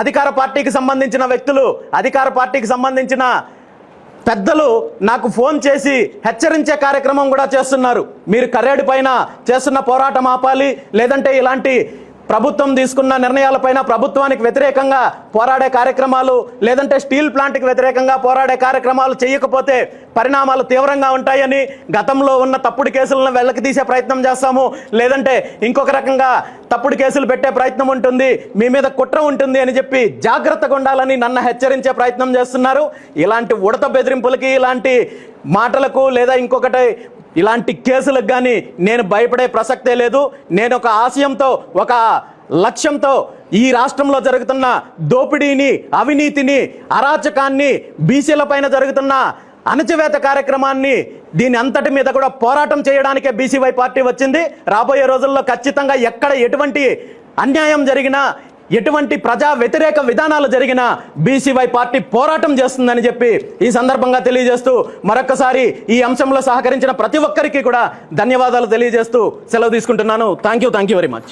అధికార పార్టీకి సంబంధించిన వ్యక్తులు అధికార పార్టీకి సంబంధించిన పెద్దలు నాకు ఫోన్ చేసి హెచ్చరించే కార్యక్రమం కూడా చేస్తున్నారు. మీరు కర్రేడు పైన చేస్తున్న పోరాటం ఆపాలి లేదంటే ఇలాంటి ప్రభుత్వం తీసుకున్న నిర్ణయాలపైన ప్రభుత్వానికి వ్యతిరేకంగా పోరాడే కార్యక్రమాలు లేదంటే స్టీల్ ప్లాంట్కి వ్యతిరేకంగా పోరాడే కార్యక్రమాలు చేయకపోతే పరిణామాలు తీవ్రంగా ఉంటాయని గతంలో ఉన్న తప్పుడు కేసులను వెళ్ళకి తీసే ప్రయత్నం చేస్తాము. లేదంటే ఇంకొక రకంగా తప్పుడు కేసులు పెట్టే ప్రయత్నం ఉంటుంది మీ మీద కుట్ర ఉంటుంది అని చెప్పి జాగ్రత్తగా ఉండాలని నన్ను హెచ్చరించే ప్రయత్నం చేస్తున్నారు. ఇలాంటి ఉడత బెదిరింపులకి ఇలాంటి మాటలకు లేదా ఇంకొకటి ఇలాంటి కేసులకు కానీ నేను భయపడే ప్రసక్తే లేదు. నేను ఒక ఆశయంతో ఒక లక్ష్యంతో ఈ రాష్ట్రంలో జరుగుతున్న దోపిడీని అవినీతిని అరాచకాన్ని బీసీల పైన జరుగుతున్న అణచివేత కార్యక్రమాన్ని దీని అంతటి మీద కూడా పోరాటం చేయడానికే బీసీవై పార్టీ వచ్చింది. రాబోయే రోజుల్లో ఖచ్చితంగా ఎక్కడ ఎటువంటి అన్యాయం జరిగినా ఎటువంటి ప్రజా వ్యతిరేక విధానాలు జరిగినా బీసీవై పార్టీ పోరాటం చేస్తుందని చెప్పి ఈ సందర్భంగా తెలియజేస్తూ మరొకసారి ఈ అంశంలో సహకరించిన ప్రతి ఒక్కరికి కూడా ధన్యవాదాలు తెలియజేస్తూ సెలవు తీసుకుంటున్నాను. Thank you thank you very much